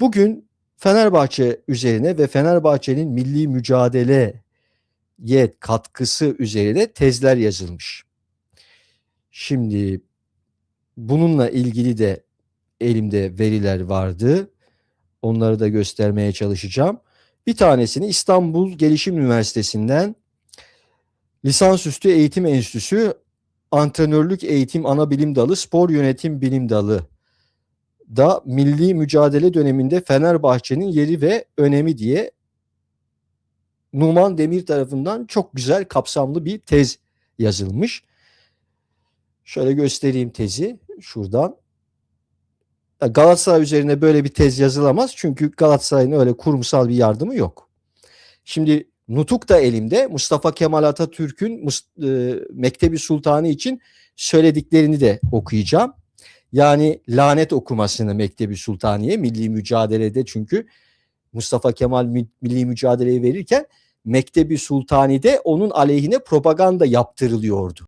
Bugün Fenerbahçe üzerine ve Fenerbahçe'nin milli mücadeleye katkısı üzerine tezler yazılmış. Şimdi bununla ilgili de elimde veriler vardı. Onları da göstermeye çalışacağım. Bir tanesini İstanbul Gelişim Üniversitesi'nden Lisansüstü Eğitim Enstitüsü Antrenörlük Eğitim Anabilim Dalı Spor Yönetim Bilim Dalı da milli mücadele döneminde Fenerbahçe'nin yeri ve önemi diye Numan Demir tarafından çok güzel kapsamlı bir tez yazılmış. Şöyle göstereyim tezi şuradan. Galatasaray üzerine böyle bir tez yazılamaz çünkü Galatasaray'ın öyle kurumsal bir yardımı yok. Şimdi Nutuk da elimde Mustafa Kemal Atatürk'ün e, Mektebi Sultanı için söylediklerini de okuyacağım. Yani lanet okumasını Mektebi Sultaniye milli mücadelede çünkü Mustafa Kemal milli mücadeleyi verirken Mektebi Sultani'de onun aleyhine propaganda yaptırılıyordu.